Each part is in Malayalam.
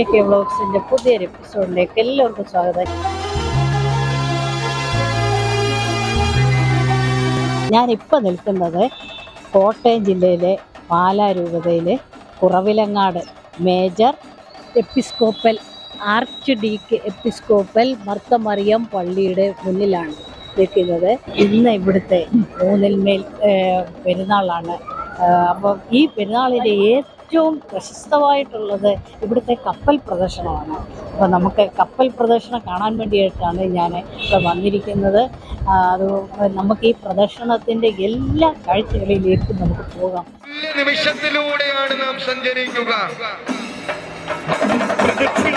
എ കെ വ്ളോഗ്സിന്റെ പുതിയൊരു എപ്പിസോഡിലേക്ക് എല്ലാവർക്കും സ്വാഗതം. ഞാനിപ്പോൾ നിൽക്കുന്നത് കോട്ടയം ജില്ലയിലെ പാലാരൂപതയിലെ Kuravilangad major episcopal archiepiscopal Marthamariam പള്ളിയുടെ മുന്നിലാണ് നിൽക്കുന്നത്. ഇന്ന് ഇവിടുത്തെ മൂന്നിൽമേൽ മേൽ പെരുന്നാളാണ്. അപ്പം ഈ പെരുന്നാളിന്റെ ഏറ്റവും പ്രശസ്തമായിട്ടുള്ളത് ഇവിടുത്തെ കപ്പൽ പ്രദർശനമാണ്. അപ്പോൾ നമുക്ക് കപ്പൽ പ്രദർശനം കാണാൻ വേണ്ടിയിട്ടാണ് ഞാൻ ഇവിടെ വന്നിരിക്കുന്നത്. അത് നമുക്ക് ഈ പ്രദർശനത്തിന്റെ എല്ലാ കാഴ്ചകളിലേക്കും നമുക്ക് പോകാം. നിമിഷത്തിലൂടെയാണ് നാം സഞ്ചരിക്കുക. പ്രദക്ഷിണ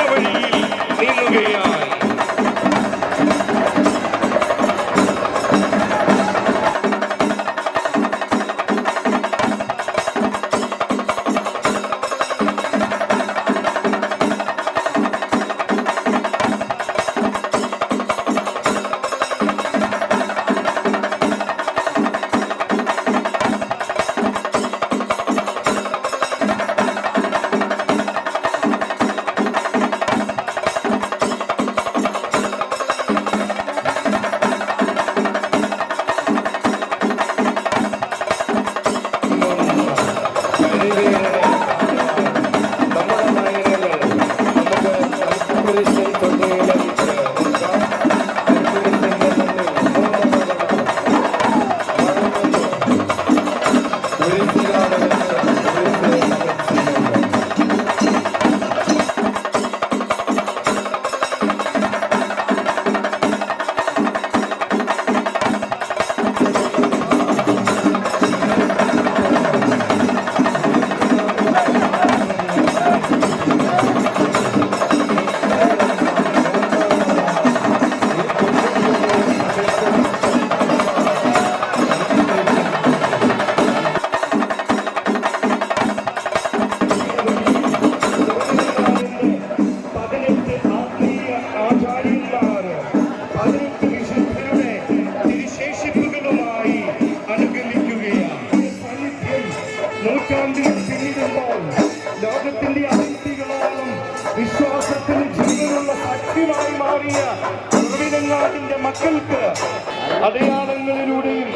അടയാളങ്ങളിലൂടെയും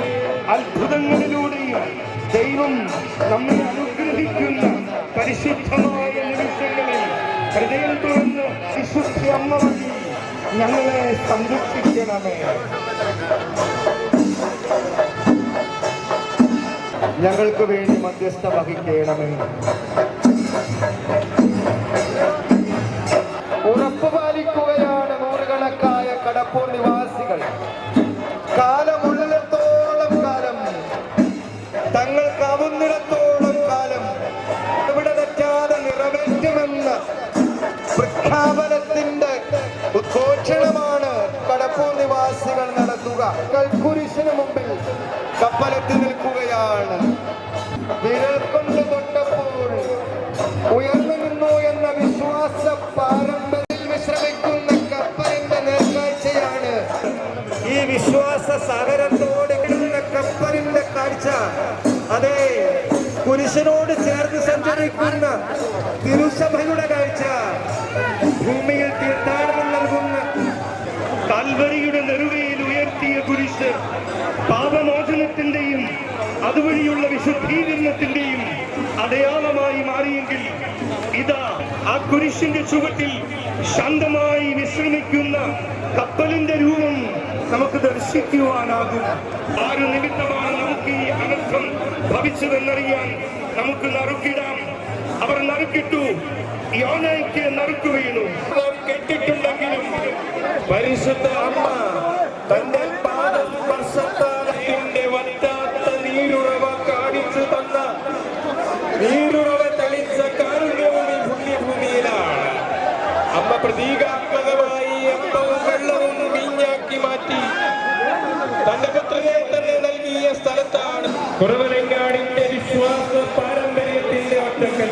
അത്ഭുതങ്ങളിലൂടെയും ദൈവം നമ്മെ അനുഗ്രഹിക്കുന്ന പരിശുദ്ധമായ നിമിഷങ്ങളിൽ ഹൃദയം തുറന്ന് വിശുദ്ധ അമ്മ വഴി ഞങ്ങളെ സംരക്ഷിക്കണമേ. ഞങ്ങൾക്ക് വേണ്ടി മധ്യസ്ഥ വഹിക്കണമേ. തങ്ങൾക്കാവുന്നിടത്തോളം കാലം ഇവിടെ തെറ്റാതെ നിറവേറ്റുമെന്ന പ്രഖ്യാപനത്തിന്റെ ഉദ്ഘോഷണമാണ് കടപ്പൂർ നിവാസികൾ നടത്തുക. കൽക്കുരിശിന് മുമ്പിൽ കുരിശനോട് ചേർന്ന് സഞ്ചരിക്കുന്ന തിരുസഭയുടെ കാഴ്ച. ഭൂമിയിൽ തീർത്ഥാടനം നൽകുന്ന കൽവരിയുടെ നെറുകയിൽ ഉയർത്തിയ കുരിശ് പാപമോചനത്തിന്റെയും അതുവഴിയുള്ള വിശുദ്ധീകരണത്തിന്റെയും അടയാളമായി മാറിയെങ്കിൽ ഇതാ ആ കുരിശിന്റെ ചുവട്ടിൽ ശാന്തമായി വിശ്രമിക്കുന്ന കപ്പലിന്റെ രൂപം നമുക്ക് ദർശിക്കുവാനാകും. നിമിത്തമാണ് നമുക്ക് ഈ അനർത്ഥം ഭവിച്ചതെന്നറിയാൻ നമുക്ക് നറുക്കിടാം. അവർ നറുക്കിട്ടു. യോനയ്ക്ക് നറുക്ക് വീണു. കെട്ടിട്ടുണ്ടെങ്കിലും പരിശുദ്ധ അമ്മ തന്റെ പാദസ്പർശത്താലത്തിന്റെ വറ്റാത്ത നീരുറവ കാണിച്ചു തന്ന നീരുറവ തെളിച്ച കാരുണ്യവും പുണ്യഭൂമിയിലാണ്. അമ്മ പ്രതീകാത്മകമായി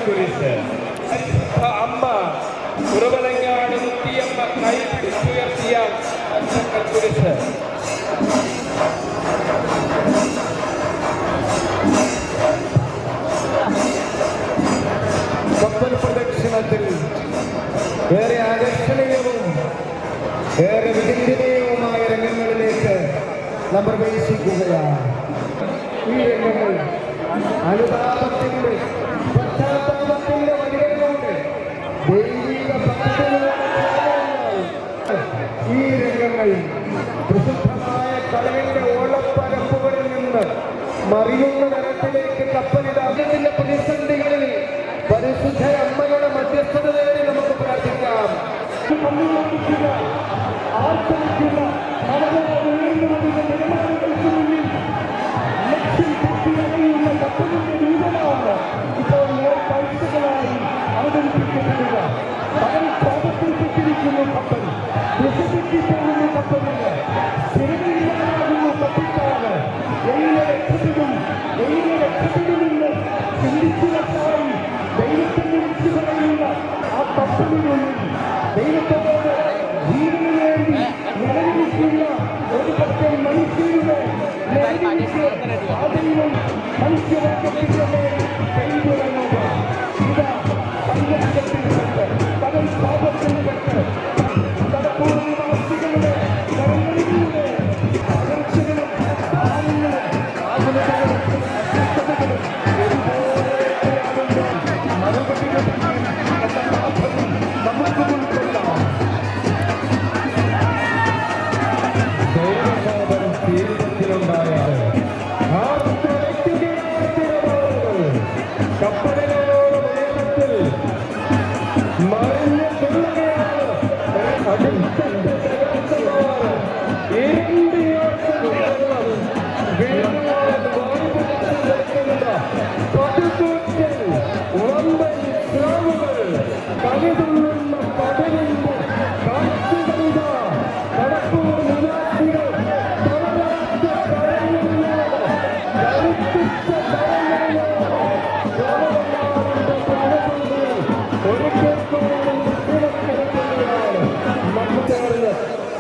കുരിശ് പരിശുദ്ധ അമ്മ കുറുവലങ്ങാട് മുത്തിയമ്മ കൈ പിടിച്ചുയർത്തിയ കുരിശ്. കപ്പൽ പ്രദക്ഷിണത്തിൽ ഏറെ ആകർഷണീയവും ഏറെ വിചിന്തനീയവുമായ രംഗങ്ങളിലേക്ക് നമ്മൾ പ്രവേശിക്കുകയാണ്. ഈ രംഗങ്ങൾ അനുതാപത്തിന്റെ മറിയുന്ന തരത്തിലേക്ക് കപ്പലിടാത്തിന്റെ പ്രതിസന്ധികളിൽ പരിശുദ്ധ അമ്മയുടെ മധ്യസ്ഥത തേടി നമുക്ക് പ്രാർത്ഥിക്കാം. ആർത്തവിക്കുന്ന Thank you. Mo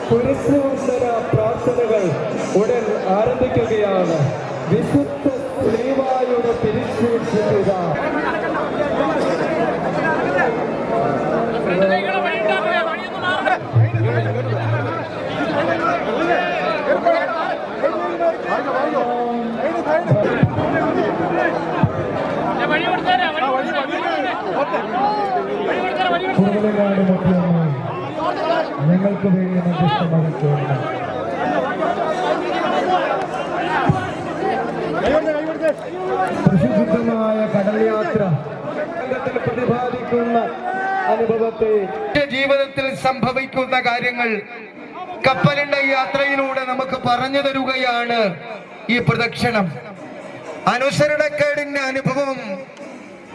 കുരിശുവന്ദന പ്രാർത്ഥനകൾ ഉടൻ ആരംഭിക്കുകയാണ്. വിശുദ്ധ ശ്രീവായുടെ തിരിച്ചുവിട്ടിത കൂടുതലാണ് മുഖ്യമായി. നിങ്ങൾക്ക് വേണ്ടി മധ്യസ്ഥമായി ചേർന്ന് പ്രസിദ്ധമായ കടൽ യാത്ര പ്രതിപാദിക്കുന്ന അനുഭവത്തെ ജീവിതത്തിൽ സംഭവിക്കുന്ന കാര്യങ്ങൾ കപ്പലിന്റെ യാത്രയിലൂടെ നമുക്ക് പറഞ്ഞു തരുകയാണ് ഈ പ്രദക്ഷിണം. അനുസരണക്കേടിന്റെ അനുഭവം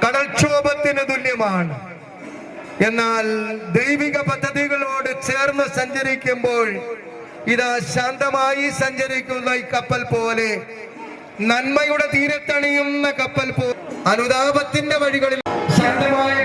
കടൽക്ഷോഭത്തിന് തുല്യമാണ്. എന്നാൽ ദൈവിക പദ്ധതികളോട് ചേർന്ന് സഞ്ചരിക്കുമ്പോൾ ഇതാ ശാന്തമായി സഞ്ചരിക്കുന്ന ഈ കപ്പൽ പോലെ നന്മയുടെ തീരത്തണിയുന്ന കപ്പൽ പോലെ അനുതാപത്തിന്റെ വഴികളിൽ ശാന്തമായ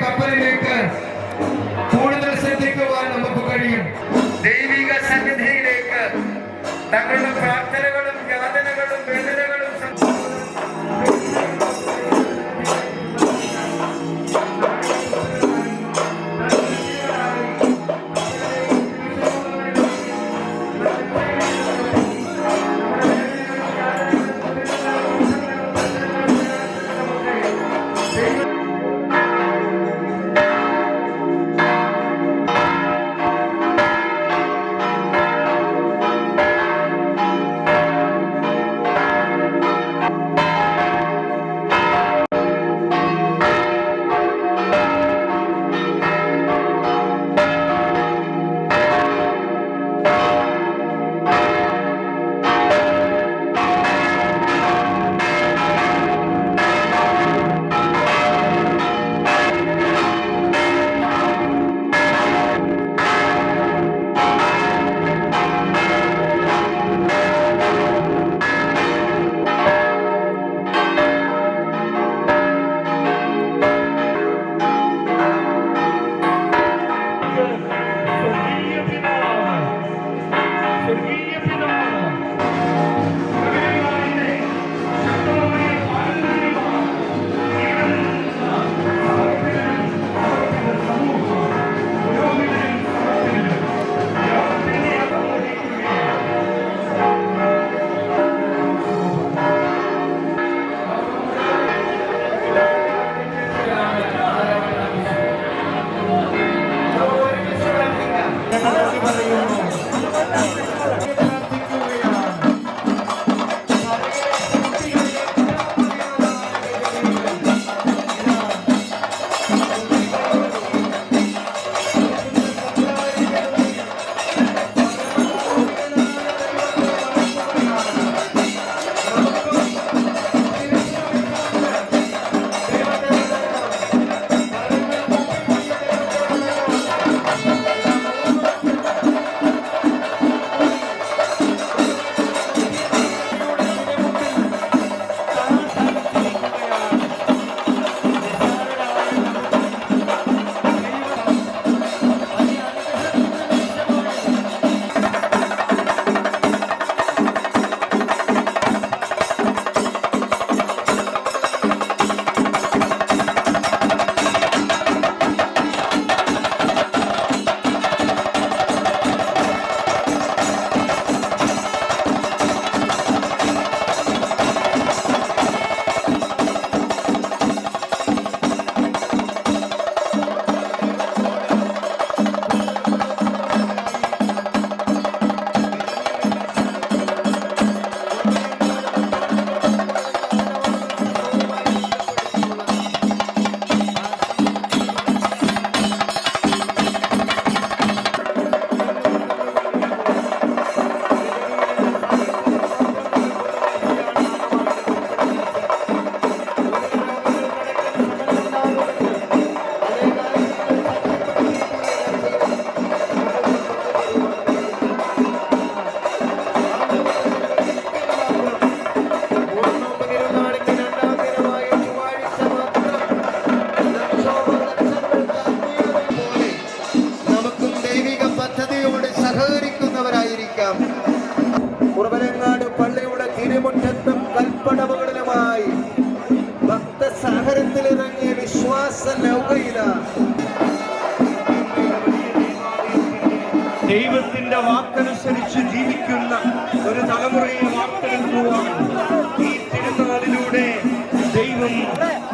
കുറവനങ്ങാട് പള്ളിയുടെ തിരുമുറ്റത്തും കൽപ്പടവുകളിലുമായി ഭക്തസാഗരത്തിലിറങ്ങിയ വിശ്വാസ ലൗകയില. ദൈവത്തിന്റെ വാക്കനുസരിച്ച് ജീവിക്കുന്ന ഒരു തലമുറയെ വാർത്തെടുക്കുവാൻ ഈ തിരുനാളിലൂടെ ദൈവം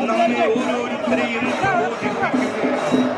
നമ്മെ ഓരോരുത്തരെയും പ്രബോധിപ്പിക്കുകയാണ്.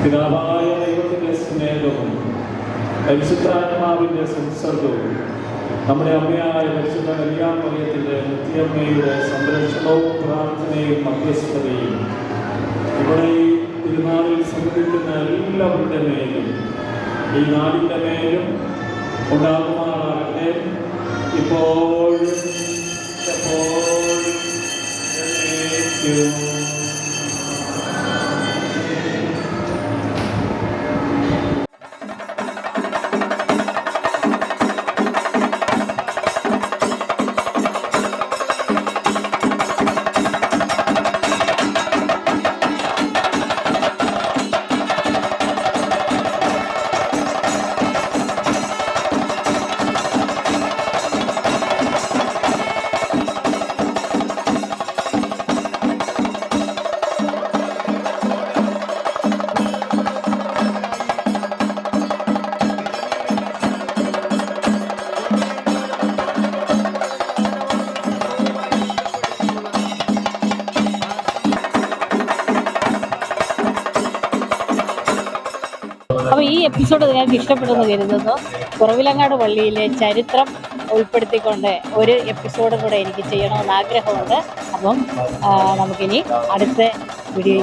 പിതാവായ ദൈവത്തിന്റെ സ്നേഹവും പരിശുദ്ധാത്മാവിന്റെ സംസർഗവും നമ്മുടെ അമ്മയായ പരിശുദ്ധ കല്യാണമയത്തിന്റെ നിത്യമ്മയുടെ സംരക്ഷണവും പ്രാർത്ഥനയും മധ്യസ്ഥതയും ഇവിടെ ഈ തിരുനാളിൽ സംഘടിക്കുന്ന എല്ലാവരുടെ മേലും ഈ നാടിന്റെ മേലും ഉണ്ടാകുമാറാകട്ടെ ഇപ്പോഴും എപ്പോഴും എന്നേക്കും. എപ്പിസോഡ് നിങ്ങൾക്ക് ഇഷ്ടപ്പെടുന്നു കരുതുന്നു. കുറവിലങ്ങാട് പള്ളിയിലെ ചരിത്രം ഉൾപ്പെടുത്തിക്കൊണ്ട് ഒരു എപ്പിസോഡ് കൂടെ എനിക്ക് ചെയ്യണമെന്ന് ആഗ്രഹമുണ്ട്. അപ്പം നമുക്കിനി അടുത്ത വീഡിയോ